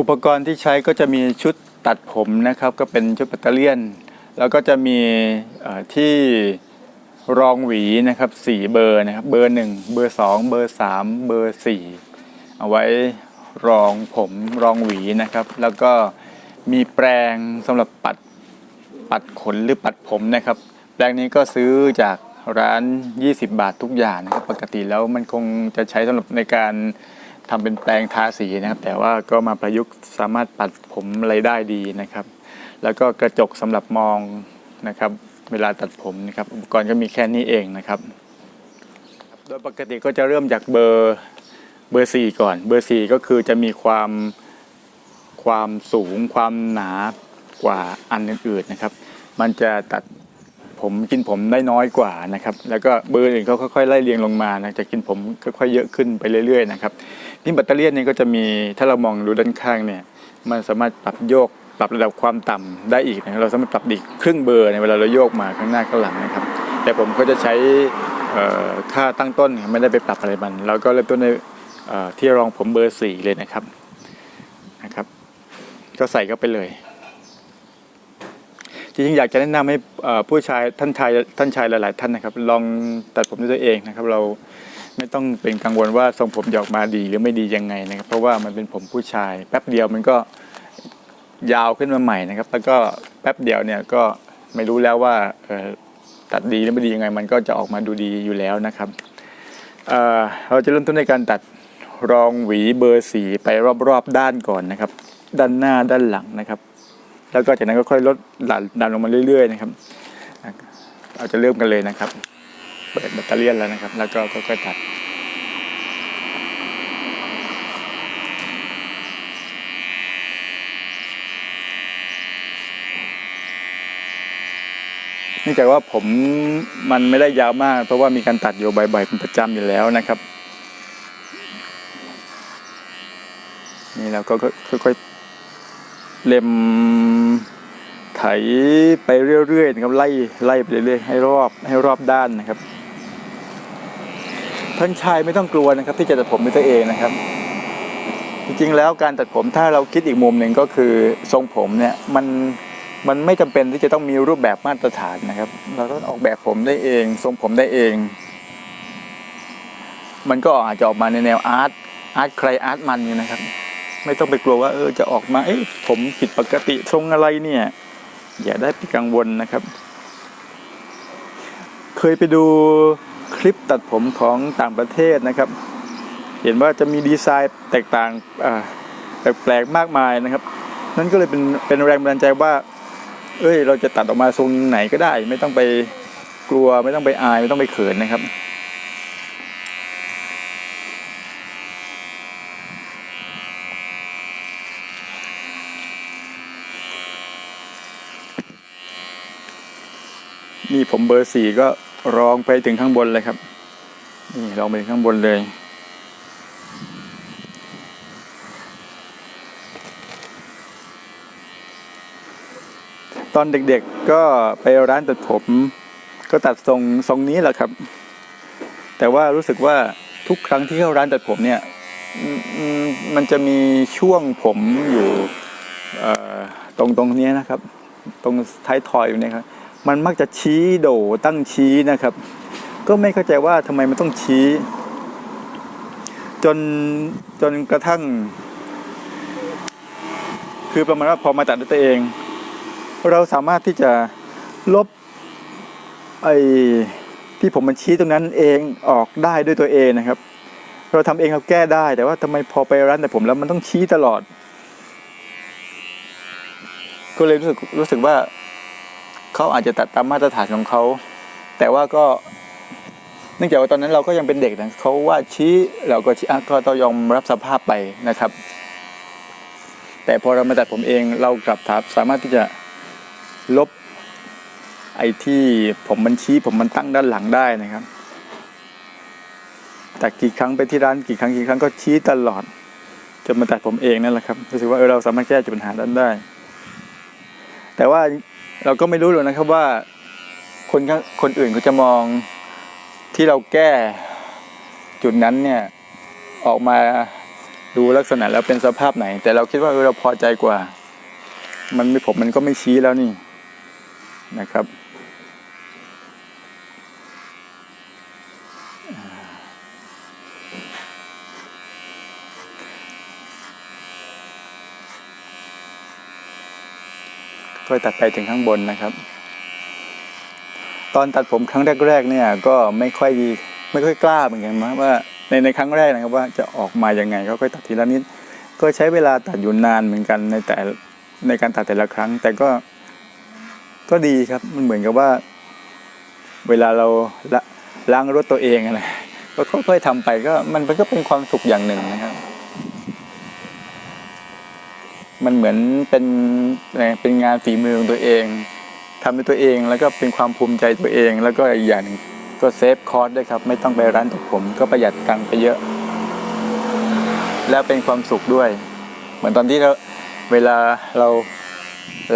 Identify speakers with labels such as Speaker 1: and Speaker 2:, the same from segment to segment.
Speaker 1: อุปกรณ์ที่ใช้ก็จะมีชุดตัดผมนะครับ ก็เป็นชุดแบตเตอเลียน แล้วก็จะมีที่รองหวีนะครับสี่เบอร์นะครับเบอร์หนึ่งเบอร์สองเบอร์สามเบอร์สี่เอาไว้รองผมรองหวีนะครับ แล้วก็มีแปรงสำหรับปัดปัดขนหรือปัดผมนะครับ แปรงนี้ก็ซื้อจากร้าน 20 บาททุกอย่างนะครับ ปกติแล้วมันคงจะใช้สำหรับในการ ทำเป็นแปรงทาสีนะครับ แต่ว่าก็มาประยุกต์สามารถปัดผมอะไรได้ดีนะครับ แล้วก็กระจกสำหรับมองนะครับ เวลาตัดผมนะครับ อุปกรณ์ก็มีแค่นี้เองนะครับ โดยปกติก็จะเริ่มจากเบอร์เบอร์สี่ก่อน เบอร์สี่ก็คือจะมีความความสูงความหนากว่าอันอื่นๆนะครับ มันจะตัด ผมกินผมได้น้อยกว่านะครับ แล้วก็เบอร์อื่นเขาค่อยๆไล่เรียงลงมานะจะกินผมค่อยๆเยอะขึ้นไปเรื่อยๆนะครับนี่แบตเตอรี่นี่ก็จะมีถ้าเรามองดูด้านข้างเนี่ยมันสามารถปรับโยกปรับระดับความต่ำได้อีกนะเราสามารถปรับอีกครึ่งเบอร์ในเวลาเราโยกมาข้างหน้าข้างหลังนะครับ แต่ผมก็จะใช้ค่าตั้งต้นไม่ได้ไปปรับอะไรมันแล้วก็เริ่มต้นในเที่รองผมเบอร์สี่เลยนะครับนะครับ ก็ใส่เข้าไปเลย จริงๆอยากจะแนะนำให้ผู้ชายท่านชายท่านชายหลาย ๆ ท่านนะครับ ลองตัดผมด้วยตัวเองนะครับ เราไม่ต้องเป็นกังวลว่าทรงผมจะออกมาดีหรือไม่ดียังไงนะครับ เพราะว่ามันเป็นผมผู้ชาย แป๊บเดียวมันก็ยาวขึ้นมาใหม่นะครับ แล้วก็แป๊บเดียวเนี่ยก็ไม่รู้แล้วว่าตัดดีหรือไม่ดียังไง มันก็จะออกมาดูดีอยู่แล้วนะครับเเราจะเริ่มต้นในการตัดรองหวีเบอร์สีไปรอบ ๆ ด้านก่อนนะครับ ด้านหน้าด้านหลังนะครับ แล้วก็จากนั้นก็ค่อยลดหลั่นดันลงมาเรื่อยๆนะครับเราจะเริ่มกันเลยนะครับ เปิดแบตเตอรี่แล้วนะครับ แล้วก็ค่อยๆตัดเนื่องจากว่าผมมันไม่ได้ยาวมาก เพราะว่ามีการตัดอยู่บ่อยๆเป็นประจำอยู่แล้วนะครับ นี่เราก็ค่อยๆ เล็มไถไปเรื่อยๆนะครับไล่ไล่ไปเรื่อยๆให้รอบให้รอบด้านนะครับ ท่านชายไม่ต้องกลัวนะครับ ที่จะตัดผมด้วยตัวเองนะครับ จริงๆแล้วการตัดผมถ้าเราคิดอีกมุมหนึ่งก็คือทรงผมเนี่ยมันมันไม่จำเป็นที่จะต้องมีรูปแบบมาตรฐานนะครับ เราต้องออกแบบผมได้เอง ทรงผมได้เอง มันก็อาจจะออกมาในแนวอาร์ตอาร์ตใครอาร์ตมันนี่นะครับ ไม่ต้องไปกลัวว่าเออจะออกมาเอ๊ะผมผิดปกติทรงอะไรเนี่ย อย่าได้ไปกังวลนะครับ เคยไปดูคลิปตัดผมของต่างประเทศนะครับ เห็นว่าจะมีดีไซน์แตกต่างแปลกๆมากมายนะครับ นั่นก็เลยเป็นเป็นแรงบันดาลใจว่า เอ้ย เราจะตัดออกมาทรงไหนก็ได้ ไม่ต้องไปกลัวไม่ต้องไปอายไม่ต้องไปเขินนะครับ นี่ผมเบอร์สี่ก็รองไปถึงข้างบนเลยครับ นี่รองไปถึงข้างบนเลย ตอนเด็กๆก็ไปร้านตัดผม ก็ตัดทรงทรงนี้แหละครับ แต่ว่ารู้สึกว่าทุกครั้งที่เข้าร้านตัดผมเนี่ย มันจะมีช่วงผมอยู่ตรงตรงนี้นะครับ ตรงท้ายทอยอยู่เนี่ยครับ มันมักจะชี้โดตั้งชี้นะครับ ก็ไม่เข้าใจว่าทำไมมันต้องชี้ จนจนกระทั่ง คือประมาณว่าพอมาตัดด้วยตัวเอง เราสามารถที่จะลบไอ้ที่ผมมันชี้ตรงนั้นเองออกได้ด้วยตัวเองนะครับ เราทำเองเราแก้ได้แต่ว่าทำไมพอไปร้านแต่ผมแล้วมันต้องชี้ตลอด ก็เลยรู้สึกรู้สึกว่า เขาอาจจะตัดตามมาตรฐานของเขา แต่ว่าก็เนื่องจากว่าตอนนั้นเราก็ยังเป็นเด็กนะเขาว่าชี้เราก็ชี้อะก็ต้องยอมรับสภาพไปนะครับ แต่พอเรามาตัดผมเองเรากลับสามารถที่จะลบไอ้ที่ผมมันชี้ผมมันตั้งด้านหลังได้นะครับ แต่กี่ครั้งไปที่ร้านกี่ครั้งกี่ครั้งก็ชี้ตลอดจนมาตัดผมเองนั่นแหละครับรู้สึกว่าเออเราสามารถแก้จุดปัญหานั้นได้ แต่ว่า เราก็ไม่รู้หรอกนะครับว่าคนคนอื่นเขาจะมองที่เราแก้จุดนั้นเนี่ยออกมาดูลักษณะแล้วเป็นสภาพไหน แต่เราคิดว่าเออเราพอใจกว่า มันไม่ผมมันก็ไม่ชี้แล้วนี่นะครับ ก็ตัดไปถึงข้างบนนะครับ ตอนตัดผมครั้งแรก ๆ เนี่ยก็ไม่ค่อยไม่ค่อยกล้าเหมือนกันนะว่าในในครั้งแรกนะครับว่าจะออกมายังไงก็ค่อยตัดทีละนิด ก็ใช้เวลาตัดอยู่นานเหมือนกันในแต่ในการตัดแต่ละครั้ง แต่ก็ก็ดีครับมันเหมือนกับว่า เวลาเราละล้างรถตัวเองอะไรก็ค่อยๆทำไปก็มันก็เป็นความสุขอย่างหนึ่งนะครับ มันเหมือนเป็นเป็นงานฝีมือของตัวเองทำด้วยตัวเองแล้วก็เป็นความภูมิใจตัวเอง แล้วก็อีกอย่างหนึ่งก็เซฟคอร์สด้วยครับ ไม่ต้องไปร้านตัดผมก็ประหยัดตังค์ไปเยอะ แล้วเป็นความสุขด้วย เหมือนตอนที่เราเวลาเรา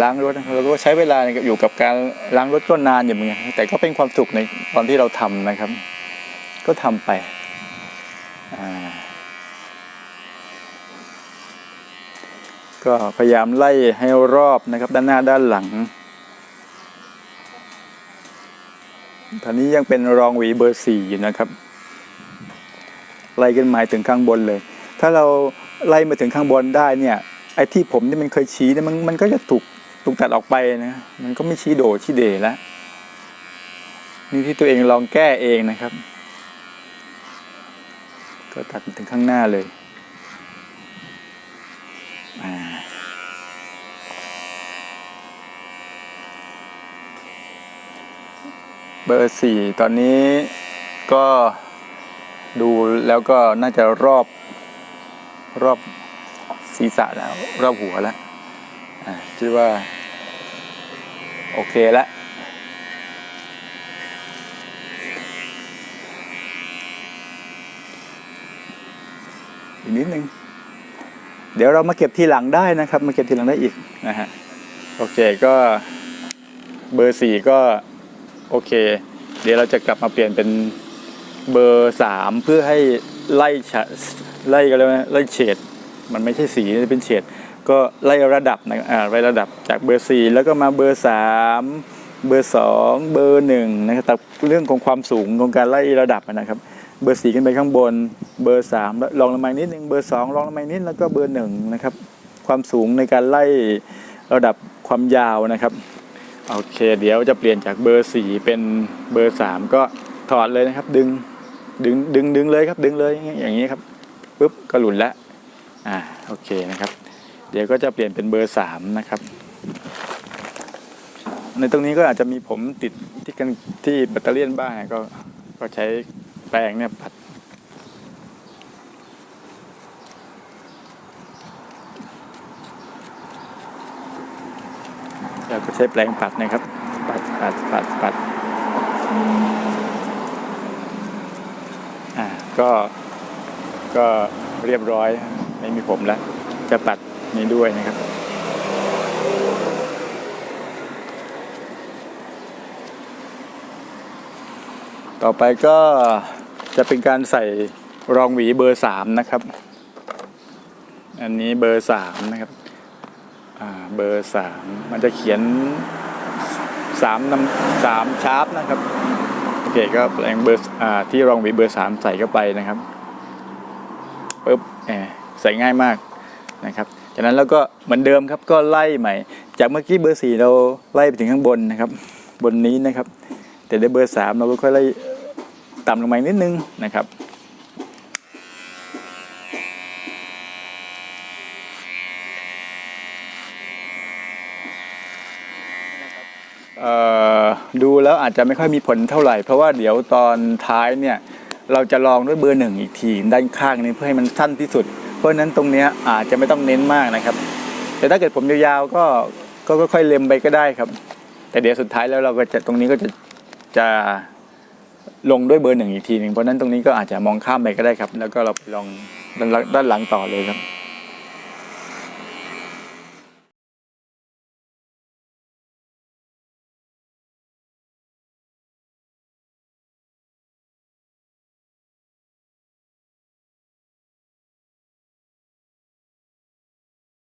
Speaker 1: ล้างรถเราก็ใช้เวลาอยู่กับการล้างรถก็นานอยู่เหมือนกันแต่ก็เป็นความสุขในตอนที่เราทำนะครับ ก็ทำไปอ่า ก็พยายามไล่ให้รอบนะครับด้านหน้าด้านหลังตอนนี้ยังเป็นรองหวีเบอร์สี่อยู่นะครับ ไล่ขึ้นมาถึงข้างบนเลย ถ้าเราไล่มาถึงข้างบนได้เนี่ยไอ้ที่ผมที่มันเคยชี้เนี่ยมันมันก็จะถูกถูกตัดออกไปนะมันก็ไม่ชี้โดชี้เดแล้วนี่ที่ตัวเองลองแก้เองนะครับ ก็ตัดถึงข้างหน้าเลย เบอร์สี่ตอนนี้ก็ดูแล้วก็น่าจะรอบรอบศีรษะแล้ว รอบหัวแล้วอ่าคิดว่า โอเคแล้วอีกนิดนึง เดี๋ยวเรามาเก็บทีหลังได้นะครับ มาเก็บทีหลังได้อีกนะฮะ โอเคก็เบอร์สี่ก็ โอเค เดี๋ยวเราจะกลับมาเปลี่ยนเป็นเบอร์สามเพื่อให้ไล่ฉะไล่กันแล้วนะไล่เฉดมันไม่ใช่สีเป็นเฉดก็ไล่ระดับนะอ่าไล่ระดับจากเบอร์สี่แล้วก็มาเบอร์สามเบอร์สองเบอร์หนึ่งนะครับแต่เรื่องของความสูงของการไล่ระดับนะครับ เบอร์สี่ขึ้นไปข้างบน เบอร์สามลองลงมานิดนึงเบอร์สองลองลงมานิดแล้วก็เบอร์หนึ่งนะครับ ความสูงในการไล่ระดับความยาวนะครับ โอเค เดี๋ยวจะเปลี่ยนจากเบอร์สี่เป็นเบอร์สามก็ถอดเลยนะครับ ดึงดึงดึงดึงเลยครับ ดึงเลยอย่างนี้ครับปุ๊บก็หลุดแล้วอ่าโอเคนะครับ เดี๋ยวก็จะเปลี่ยนเป็นเบอร์สามนะครับ ในตรงนี้ก็อาจจะมีผมติดที่กันที่แบตเตอรี่บ้างก็ก็ใช้แปรงเนี่ยปัด แล้วก็ใช้แปรงปัดนะครับ ปัดปัดปัดปัดอ่าก็ก็เรียบร้อยไม่มีผมแล้วจะปัดนี้ด้วยนะครับ ต่อไปก็จะเป็นการใส่รองหวีเบอร์สามนะครับ อันนี้เบอร์สามนะครับ เบอร์สามมันจะเขียนสามนำสามชาร์ปนะครับโอเคก็แปลงเบอร์อ่าที่รองวีเบอร์สามใส่เข้าไปนะครับปุ๊บแหมใส่ง่ายมากนะครับ จากนั้นแล้วก็เหมือนเดิมครับก็ไล่ใหม่ จากเมื่อกี้เบอร์สี่เราไล่ไปถึงข้างบนนะครับ บนนี้นะครับ แต่ในเบอร์สามเราก็ค่อยไล่ต่ำลงมาอีกนิดนึงนะครับ เอ่อดู แล้วอาจจะไม่ค่อยมีผลเท่าไหร่ เพราะว่าเดี๋ยวตอนท้ายเนี่ยเราจะลองด้วยเบอร์หนึ่งอีกทีด้านข้างนี้เพื่อให้มันสั้นที่สุด เพราะนั้นตรงเนี้ยอาจจะไม่ต้องเน้นมากนะครับ แต่ถ้าเกิดผมยาวๆก็ก็ค่อยๆเล็มไปก็ได้ครับ แต่เดี๋ยวสุดท้ายแล้วเราก็จะตรงนี้ก็จะจะลงด้วยเบอร์หนึ่งอีกทีหนึ่งเพราะนั้นตรงนี้ก็อาจจะมองข้ามไปก็ได้ครับ แล้วก็เราไปลองด้านหลังต่อเลยครับ